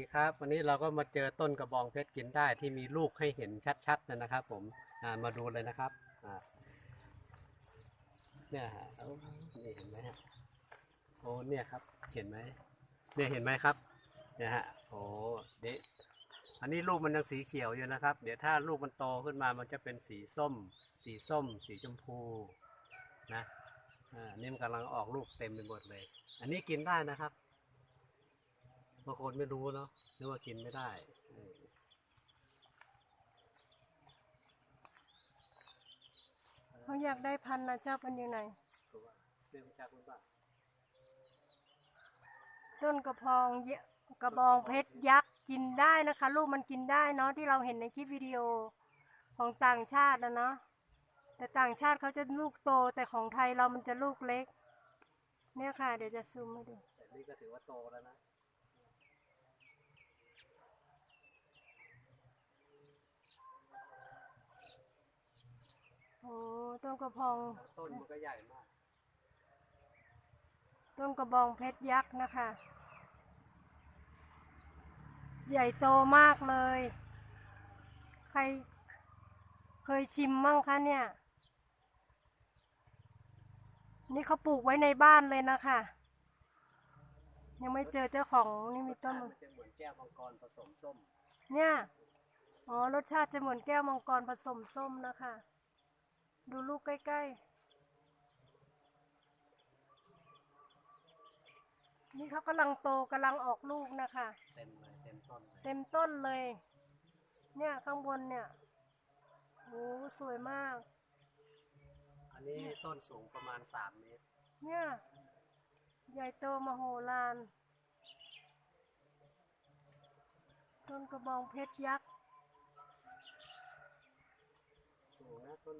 ดีครับวันนี้เราก็มาเจอต้นกระบองเพชรกินได้ที่มีลูกให้เห็นชัดๆนะครับ ผมมาดูเลยนะครับเนี่ยฮะนี่เห็นไหมฮะโอ้เนี่ยครับ เห็นไหมเนี่ยเห็นไหมครับเนี่ยฮะโอ้เด็อันนี้ลูกมันยังสีเขียวอยู่นะครับ เดี๋ยวถ้าลูกมันโตขึ้นมามันจะเป็นสีส้ม สีส้ม สีชมพูนะอ่านี่มันกำลังออกลูกเต็มไปหมดเลย อันนี้กินได้นะครับางคนไม่รู้เนาะนึกว่ากินไม่ได้เออเขาอยากได้พันธุ์นะเจ้าพันธุ์อยู่ไหนตัวเรื่องจากคุณบ้าต้นกระพองเยกระบองเพชรยักษ์กินได้นะคะ ลูกมันกินได้เนาะที่เราเห็นในคลิปวิดีโอของต่างชาตินะเนาะแต่ต่างชาติเขาจะลูกโตแต่ของไทยเรามันจะลูกเล็ก เนี่ยค่ะ เดี๋ยวจะซูมให้ดูแต่นี่ก็ถือว่าโตแล้วนะ โอ้ต้นกระพอง ต้นมันก็ใหญ่มาก ต้นกระบองเพชรยักษ์นะคะ ใหญ่โตมากเลย ใครเคยชิมมั่งคะเนี่ย นี่เขาปลูกไว้ในบ้านเลยนะคะ ยังไม่เจอเจ้าของนี่มีต้น มันจะเหมือนแก้วมังกรผสมส้ม เนี่ย อ๋อ รสชาติจะเหมือนแก้วมังกรผสมส้มนะคะ ดูลูกใกล้ๆ นี่เขากำลังโตกำลังออกลูกนะคะ เต็มเลยเต็มต้นเลยเต็มต้นเลย เนี่ยข้างบนเนี่ยโอ้สวยมาก อันนี้ต้นสูงประมาณสามเมตร เนี่ย ใหญ่โตมโหฬารต้นกระบองเพชรยักษ์ ต้